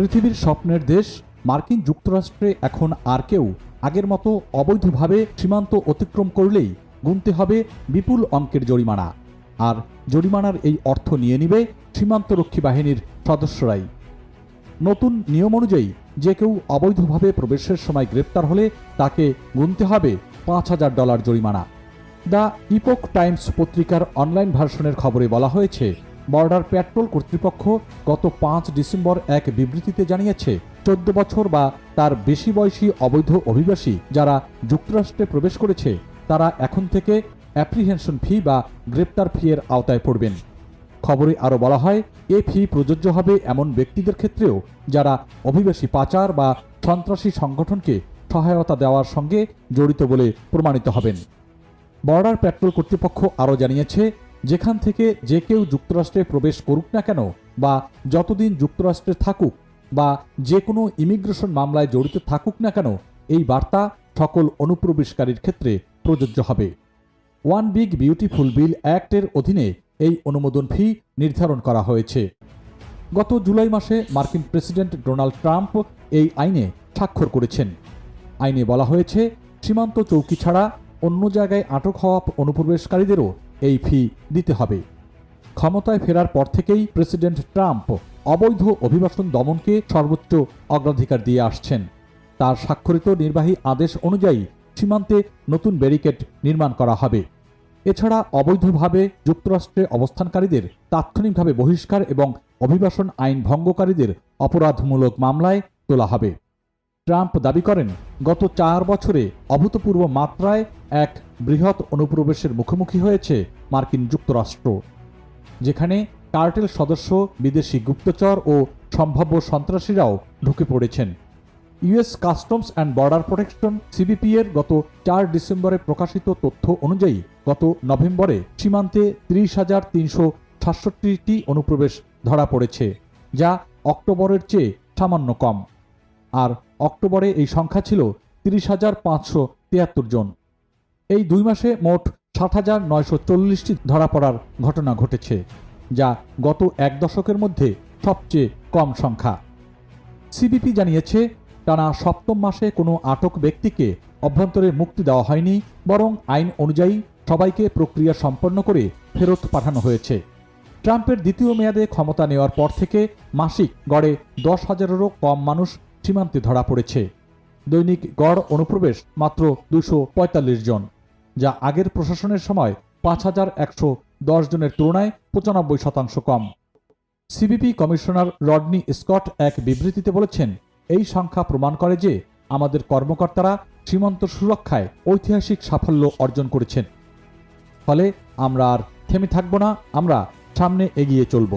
পৃথিবীর স্বপ্নের দেশ, মার্কিন যুক্তরাষ্ট্রে এখন আর কেউ। আগের মতো অবৈধভাবে সীমান্ত অতিক্রম করলেই গুনতে হবে বিপুল অঙ্কের জরিমানা। আর জরিমানার এই অর্থ নিয়ে নিবে সীমান্তরক্ষী বাহিনীর সদস্যরাই। নতুন নিয়ম অনুযায়ী, যে কেউ অবৈধভাবে প্রবেশের সময় গ্রেপ্তার হলে তাকে গুনতে হবে পাঁচ হাজার ডলার জরিমানা। দ্য ইপোক টাইমস পত্রিকার অনলাইন ভার্সনের খবরে বলা হয়েছে বর্ডার পেট্রোল কর্তৃপক্ষ গত পাঁচ ডিসেম্বর এক বিবৃতিতে জানিয়েছে, চোদ্দ বছর বা তার বেশি বয়সী অবৈধ অভিবাসী যারা যুক্তরাষ্ট্রে প্রবেশ করেছে, তারা এখন থেকে অ্যাপ্রিহেনশন ফি বা গ্রেপ্তার ফি এর আওতায় পড়বেন। খবরে আরও বলা হয়, এ ফি প্রযোজ্য হবে এমন ব্যক্তিদের ক্ষেত্রেও যারা অভিবাসী পাচার বা সন্ত্রাসী সংগঠনকে সহায়তা দেওয়ার সঙ্গে জড়িত বলে প্রমাণিত হবেন। বর্ডার পেট্রোল কর্তৃপক্ষ আরও জানিয়েছে যেখান থেকে যে কেউ যুক্তরাষ্ট্রে প্রবেশ করুক না কেন, বা যতদিন যুক্তরাষ্ট্রে থাকুক, বা যে কোনো ইমিগ্রেশন মামলায় জড়িত থাকুক না কেন, এই বার্তা সকল অনুপ্রবেশকারীর ক্ষেত্রে প্রযোজ্য হবে। ওয়ান বিগ বিউটিফুল বিল অ্যাক্টের অধীনে এই অনুমোদন ফি নির্ধারণ করা হয়েছে। গত জুলাই মাসে মার্কিন প্রেসিডেন্ট ডোনাল্ড ট্রাম্প এই আইনে স্বাক্ষর করেছেন। আইনে বলা হয়েছে, সীমান্ত চৌকি ছাড়া অন্য জায়গায় আটক হওয়া অনুপ্রবেশকারীদেরও এই ফি দিতে হবে। ক্ষমতায় ফেরার পর থেকেই প্রেসিডেন্ট ট্রাম্প অবৈধ অভিবাসন দমনকে সর্বোচ্চ অগ্রাধিকার দিয়ে আসছেন। তার স্বাক্ষরিত নির্বাহী আদেশ অনুযায়ী সীমান্তে নতুন ব্যারিকেড নির্মাণ করা হবে। এছাড়া অবৈধভাবে যুক্তরাষ্ট্রে অবস্থানকারীদের তাৎক্ষণিকভাবে বহিষ্কার এবং অভিবাসন আইন ভঙ্গকারীদের অপরাধমূলক মামলায় তোলা হবে। ট্রাম্প দাবি করেন, গত চার বছরে অভূতপূর্ব মাত্রায় এক বৃহৎ অনুপ্রবেশের মুখোমুখি হয়েছে মার্কিন যুক্তরাষ্ট্র, যেখানে কার্টেল সদস্য বিদেশি গুপ্তচর ও সম্ভাব্য সন্ত্রাসীরাও ঢুকে পড়েছেন। US customs and border protection CBP এর গত চার ডিসেম্বরে প্রকাশিত তথ্য অনুযায়ী গত নভেম্বরে সীমান্তে ত্রিশ হাজার তিনশো সাতষট্টিটি অনুপ্রবেশ ধরা পড়েছে, যা অক্টোবরের চেয়ে সামান্য কম। আর অক্টোবরে এই সংখ্যা ছিল তিরিশ হাজার পাঁচশো তিয়াত্তর জন। এই দুই মাসে মোট ষাট হাজার নয়শো চল্লিশটি ধরা পড়ার ঘটনা ঘটেছে, যা গত এক দশকের মধ্যে সবচেয়ে কম সংখ্যা। সিবিপি জানিয়েছে, টানা সপ্তম মাসে কোনো আটক ব্যক্তিকে অভ্যন্তরে মুক্তি দেওয়া হয়নি, বরং আইন অনুযায়ী সবাইকে প্রক্রিয়া সম্পন্ন করে ফেরত পাঠানো হয়েছে। ট্রাম্পের দ্বিতীয় মেয়াদে ক্ষমতা নেওয়ার পর থেকে মাসিক গড়ে দশ হাজারেরও কম মানুষ সীমান্তে ধরা পড়েছে। দৈনিক গড় অনুপ্রবেশ মাত্র দুশো জন, যা আগের প্রশাসনের সময় পাঁচ হাজার একশো দশ জনের তুলনায় পঁচানব্বই শতাংশ কম। সিবিপি কমিশনার রডনি স্কট এক বিবৃতিতে বলেছেন, এই সংখ্যা প্রমাণ করে যে আমাদের কর্মকর্তারা সীমান্ত সুরক্ষায় ঐতিহাসিক সাফল্য অর্জন করেছেন। ফলে আমরা আর থেমে থাকব না, আমরা সামনে এগিয়ে চলব।